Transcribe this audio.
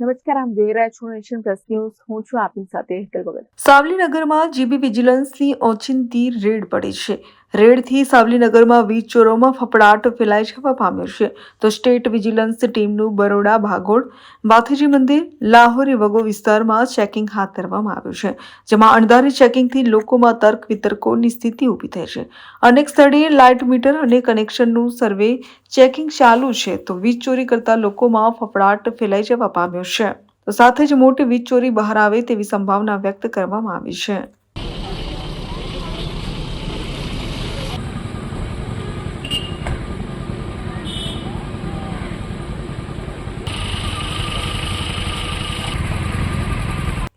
નમસ્કાર, આમ જોઈ રહ્યા છો નેશન પ્લસ ન્યૂઝ. હું છું આપની સાથે હેતલ સાવલી સાવલીનગરમાં જીબી વિજિલન્સની ઓચિંતી રેડ પડી છે. રેડથી સાવલીનગરમાં વીજ ચોરોમાં ફફડાટ ફેલાઈ જવા પામ્યો છે. તો સ્ટેટ વિજિલન્સ ટીમનું બરોડા ભાગોળ માથેજી મંદિર, લાહોરી વગો વિસ્તારમાં ચેકિંગ હાથ ધરવામાં આવ્યું છે, જેમાં અણધારી ચેકિંગથી લોકોમાં તર્ક વિતર્કોની સ્થિતિ ઊભી થઈ છે. અનેક સ્થળે લાઇટ મીટર અને કનેક્શનનું સર્વે ચેકિંગ ચાલુ છે, તો વીજ ચોરી કરતા લોકોમાં ફફડાટ ફેલાઈ જવા પામ્યો છે. તો સાથે જ મોટી વીજ ચોરી બહાર આવે તેવી સંભાવના વ્યક્ત કરવામાં આવી છે.